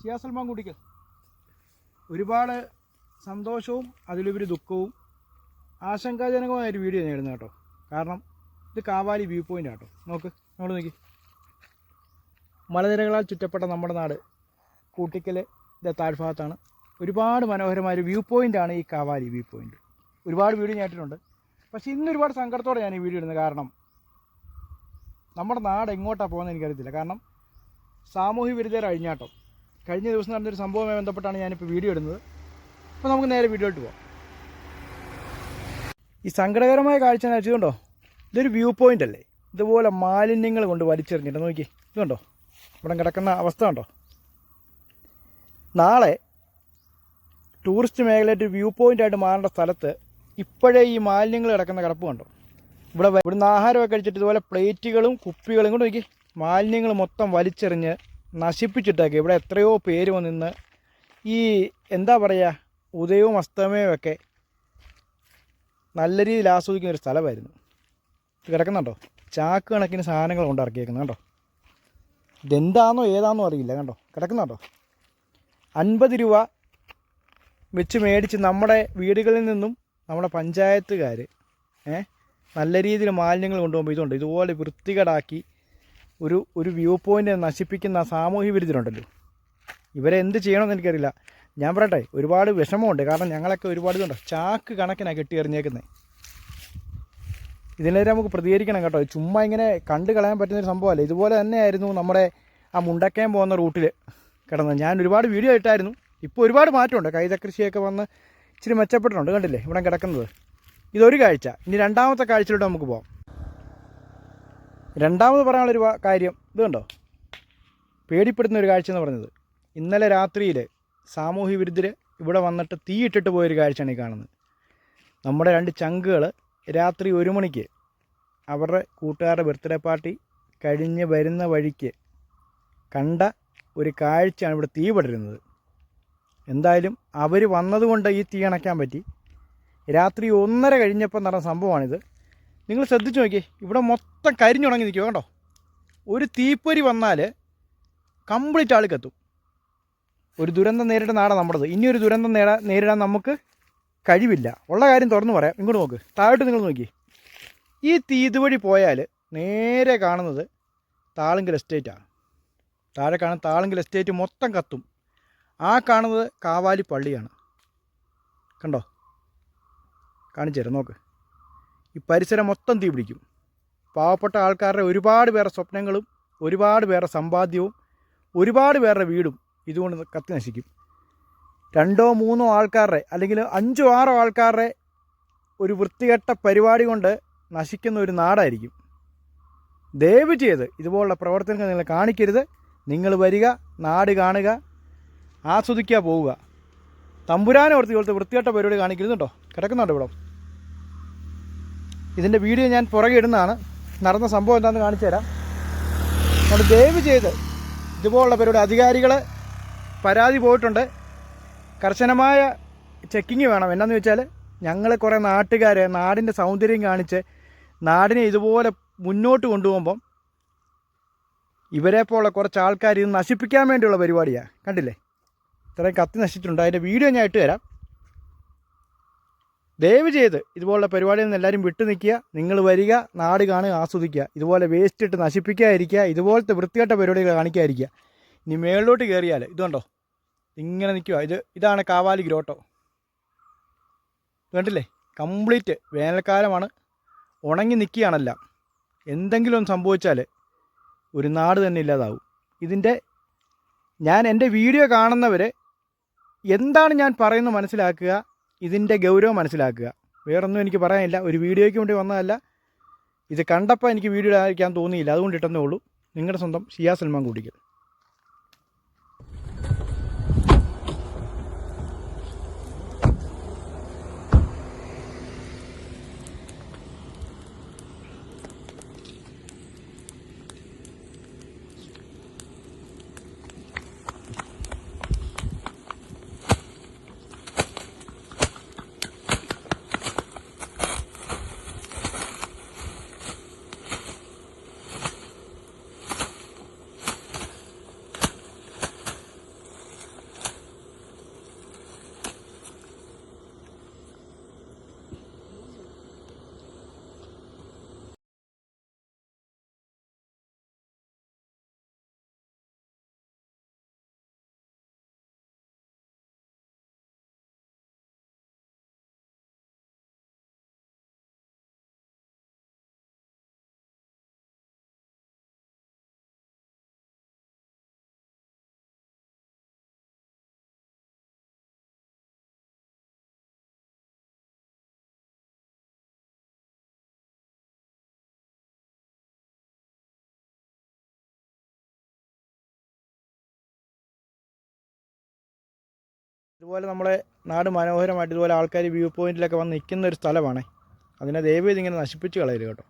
ഷിയാ സൽമാൻ കുടിക്കൽ ഒരുപാട് സന്തോഷവും അതിലുപരി ദുഃഖവും ആശങ്കാജനകമായ ഒരു വീഡിയോ നേടുന്നത് കേട്ടോ. കാരണം ഇത് കാവാലി വ്യൂ പോയിന്റ് കേട്ടോ. നോക്ക് നമ്മൾ നോക്കി. മലനിരകളാൽ ചുറ്റപ്പെട്ട നമ്മുടെ നാട് കൂട്ടിക്കലിന്റെ താഴ്ഭാഗത്താണ്. ഒരുപാട് മനോഹരമായൊരു വ്യൂ പോയിന്റാണ് ഈ കാവാലി വ്യൂ പോയിന്റ് ഒരുപാട് വീഡിയോ ഞാനിട്ടുണ്ട് പക്ഷേ ഇന്ന് ഒരുപാട് സങ്കടത്തോടെ ഞാൻ ഈ വീഡിയോ ഇടുന്നത് കാരണം നമ്മുടെ നാട് എങ്ങോട്ടാണ് പോകുന്നത് എനിക്കറിയത്തില്ല. കാരണം സാമൂഹ്യ വിരുദ്ധർ അഴിഞ്ഞാട്ടം. കഴിഞ്ഞ ദിവസം നടന്നൊരു സംഭവവുമായി ബന്ധപ്പെട്ടാണ് ഞാനിപ്പോൾ വീഡിയോ ഇടുന്നത്. അപ്പോൾ നമുക്ക് നേരെ വീഡിയോയിട്ട് പോകാം ഈ സങ്കടകരമായ കാഴ്ച എന്ന് വെച്ചതുകൊണ്ടോ ഇതൊരു വ്യൂ പോയിന്റ് അല്ലേ? ഇതുപോലെ മാലിന്യങ്ങൾ കൊണ്ട് വലിച്ചെറിഞ്ഞിട്ട് നോക്കി ഇതുണ്ടോ? ഇവിടെ കിടക്കുന്ന അവസ്ഥ ഉണ്ടോ? നാളെ ടൂറിസ്റ്റ് മേഖലയായിട്ട് വ്യൂ പോയിന്റ് ആയിട്ട് മാറേണ്ട സ്ഥലത്ത് ഇപ്പോഴേ ഈ മാലിന്യങ്ങൾ കിടക്കുന്ന കിടപ്പ് കണ്ടോ? ഇവിടെ ഇവിടുന്ന് ആഹാരമൊക്കെ കഴിച്ചിട്ട് ഇതുപോലെ പ്ലേറ്റുകളും കുപ്പികളും കൊണ്ട് നോക്കി മാലിന്യങ്ങൾ മൊത്തം വലിച്ചെറിഞ്ഞ് നശിപ്പിച്ചിട്ടൊക്കെ ഇവിടെ എത്രയോ പേര് വന്നിന്ന് ഈ എന്താ പറയുക ഉദയവും അസ്തമയവും ഒക്കെ നല്ല രീതിയിൽ ആസ്വദിക്കുന്ന ഒരു സ്ഥലമായിരുന്നു. കിടക്കുന്നുണ്ടോ? ചാക്ക് കണക്കിന് സാധനങ്ങൾ കൊണ്ട് ഇറക്കിയേക്കുന്നത് കേട്ടോ ഇതെന്താണെന്നോ ഏതാണെന്നോ അറിയില്ല കണ്ടോ? കിടക്കുന്നുണ്ടോ? അൻപത് രൂപ വെച്ച് മേടിച്ച് നമ്മുടെ വീടുകളിൽ നിന്നും നമ്മുടെ പഞ്ചായത്തുകാർ നല്ല രീതിയിൽ മാലിന്യങ്ങൾ കൊണ്ടുപോകുമ്പോൾ ഇതുണ്ട്. ഇതുപോലെ വൃത്തികേടാക്കി ഒരു ഒരു വ്യൂ പോയിന്റ് നശിപ്പിക്കുന്ന സാമൂഹ്യ വിരുദ്ധരുണ്ടല്ലോ. ഇവരെ എന്ത് ചെയ്യണമെന്ന് എനിക്കറിയില്ല. ഞാൻ പറയട്ടെ ഒരുപാട് വിഷമമുണ്ട്. കാരണം ഞങ്ങളൊക്കെ ഒരുപാട് ഇതുണ്ട്. ചാക്ക് കണക്കിനാണ് കെട്ടി എറിഞ്ഞേക്കുന്നത് ഇതിനെതിരെ നമുക്ക് പ്രതികരിക്കണം കേട്ടോ. ചുമ്മാ ഇങ്ങനെ കണ്ടു കളയാൻ പറ്റുന്ന ഒരു സംഭവമല്ല. ഇതുപോലെ തന്നെയായിരുന്നു നമ്മുടെ ആ മുണ്ടക്കയം പോകുന്ന റൂട്ടിൽ കിടന്നത്. ഞാൻ ഒരുപാട് വീഡിയോ ഇട്ടായിരുന്നു. ഇപ്പോൾ ഒരുപാട് മാറ്റമുണ്ട്. കൈതകൃഷിയൊക്കെ വന്ന് ഇച്ചിരി മെച്ചപ്പെട്ടിട്ടുണ്ട്. കണ്ടില്ലേ? ഇവിടെ കിടക്കുന്നത്. ഇതൊരു കാഴ്ച. ഇനി രണ്ടാമത്തെ കാഴ്ചയിലോട്ട് നമുക്ക് പോകാം രണ്ടാമത് പറയാനുള്ളൊരു കാര്യം ഇത് കണ്ടോ? പേടിപ്പെടുന്ന ഒരു കാഴ്ച എന്ന് പറഞ്ഞത്. ഇന്നലെ രാത്രിയിൽ സാമൂഹ്യ വിരുദ്ധർ ഇവിടെ വന്നിട്ട് തീയിട്ടിട്ട് പോയൊരു കാഴ്ചയാണ് ഈ കാണുന്നത്. നമ്മുടെ രണ്ട് ചങ്കുകൾ രാത്രി ഒരു മണിക്ക് അവരുടെ കൂട്ടുകാരുടെ ബർത്ത്ഡേ പാർട്ടി കഴിഞ്ഞ് വരുന്ന വഴിക്ക് കണ്ട ഒരു കാഴ്ചയാണ് ഇവിടെ തീ പടരുന്നത്. എന്തായാലും അവർ വന്നതുകൊണ്ട് ഈ തീ അണയ്ക്കാൻ പറ്റി. രാത്രി ഒന്നര കഴിഞ്ഞപ്പോൾ നടന്ന സംഭവമാണിത്. നിങ്ങൾ ശ്രദ്ധിച്ചു നോക്കി ഇവിടെ മൊത്തം കരിഞ്ഞുണങ്ങി നിൽക്കുക കേട്ടോ ഒരു തീപ്പൊരി വന്നാൽ കംപ്ലീറ്റ് ആൾ കത്തും. ഒരു ദുരന്തം നേരിട്ട നാടാണ് നമ്മുടേത്. ഇനിയൊരു ദുരന്തം നേടാ നേരിടാൻ നമുക്ക് കഴിവില്ല. ഉള്ള കാര്യം തുറന്നു പറയാം. ഇങ്ങോട്ട് നോക്ക്. താഴോട്ട് നിങ്ങൾ നോക്കി ഈ തീ ഇതുവഴി പോയാൽ നേരെ കാണുന്നത് താളങ്കൽ എസ്റ്റേറ്റാണ് താഴെ കാണുന്ന താളങ്കൽ എസ്റ്റേറ്റ് മൊത്തം കത്തും. ആ കാണുന്നത് കാവാലി പള്ളിയാണ്. കണ്ടോ? കാണിച്ചു തരാം. നോക്ക്. ഈ പരിസരം മൊത്തം തീ പിടിക്കും. പാവപ്പെട്ട ആൾക്കാരുടെ ഒരുപാട് പേരുടെ സ്വപ്നങ്ങളും ഒരുപാട് പേരുടെ സമ്പാദ്യവും ഒരുപാട് പേരുടെ വീടും ഇതുകൊണ്ട് കത്തി നശിക്കും. രണ്ടോ മൂന്നോ ആൾക്കാരുടെ അല്ലെങ്കിൽ അഞ്ചോ ആറോ ആൾക്കാരുടെ ഒരു വൃത്തികെട്ട പരിപാടി കൊണ്ട് നശിക്കുന്ന ഒരു നാടായിരിക്കും. ദയവ് ചെയ്ത് ഇതുപോലുള്ള പ്രവർത്തനങ്ങൾ നിങ്ങൾ കാണിക്കരുത്. നിങ്ങൾ വരിക നാട് കാണുക ആസ്വദിക്കുക പോവുക. തമ്പുരാനെ ഓർത്ത് ഇതുപോലത്തെ വൃത്തികെട്ട പരിപാടി കാണിക്കരുതുണ്ടോ കിടക്കുന്നുണ്ടോ ഇവിടെ? ഇതിന്റെ വീഡിയോ ഞാൻ പുറകെ ഇടുന്നതാണ്. നടന്ന സംഭവം എന്താണെന്ന് കാണിച്ചു തരാം. അതുകൊണ്ട് ദയവ് ചെയ്ത് ഇതുപോലുള്ള അധികാരികൾ പരാതി പോയിട്ടുണ്ട്. കർശനമായ ചെക്കിങ് വേണം. എന്നാന്ന് വെച്ചാൽ ഞങ്ങൾ കുറേ നാട്ടുകാരെ നാടിന്റെ സൗന്ദര്യം കാണിച്ച് നാടിനെ ഇതുപോലെ മുന്നോട്ട് കൊണ്ടുപോകുമ്പം ഇവരെ പോലെ കുറച്ച് ആൾക്കാർ ഇത് നശിപ്പിക്കാൻ വേണ്ടിയുള്ള പരിപാടിയാണ് കണ്ടില്ലേ? ഇത്രയും കത്തി നശിച്ചിട്ടുണ്ട്. അതിന്റെ വീഡിയോ ഞാൻ ഇട്ട് തരാം. ദയവ് ചെയ്ത് ഇതുപോലുള്ള പരിപാടിയിൽ നിന്ന് എല്ലാവരും വിട്ടു നിൽക്കുക. നിങ്ങൾ വരിക നാട് കാണുക ആസ്വദിക്കുക. ഇതുപോലെ വേസ്റ്റ് ഇട്ട് നശിപ്പിക്കാതിരിക്കുക. ഇതുപോലത്തെ വൃത്തികെട്ട പരിപാടികൾ കാണിക്കാതിരിക്കുക. ഇനി മേളിലോട്ട് കയറിയാൽ ഇതുണ്ടോ? ഇങ്ങനെ നിൽക്കുക. ഇത് ഇതാണ് കാവാലി ഗ്രോട്ടോ. കണ്ടില്ലേ? കംപ്ലീറ്റ് വേനൽക്കാലമാണ്. ഉണങ്ങി നിൽക്കുകയാണെല്ലാം. എന്തെങ്കിലും ഒന്ന് സംഭവിച്ചാൽ ഒരു നാട് തന്നെ ഇല്ലാതാവും. ഇതിന്റെ ഞാൻ എന്റെ വീഡിയോ കാണുന്നവർ എന്താണ് ഞാൻ പറയുന്നത് മനസ്സിലാക്കുക? ഇതിന്റെ ഗൗരവം മനസ്സിലാക്കുക. വേറൊന്നും എനിക്ക് പറയാനില്ല. ഒരു വീഡിയോയ്ക്ക് വേണ്ടി വന്നതല്ല. ഇത് കണ്ടപ്പോൾ എനിക്ക് വീഡിയോ ആയിരിക്കാൻ തോന്നിയില്ല. അതുകൊണ്ട് ഇട്ടെന്നേ ഉള്ളൂ. നിങ്ങളുടെ സ്വന്തം ഷിയാ സൽമാൻ കൂടിക്കൽ ഇതുപോലെ നമ്മളെ നാട് മനോഹരമായിട്ട് ഇതുപോലെ ആൾക്കാർ വ്യൂ പോയിന്റിലൊക്കെ വന്ന് നിൽക്കുന്ന ഒരു സ്ഥലമാണ്. അതിനെ ദയവ് ഇതിങ്ങനെ നശിപ്പിച്ച് കളയരുത് കേട്ടോ.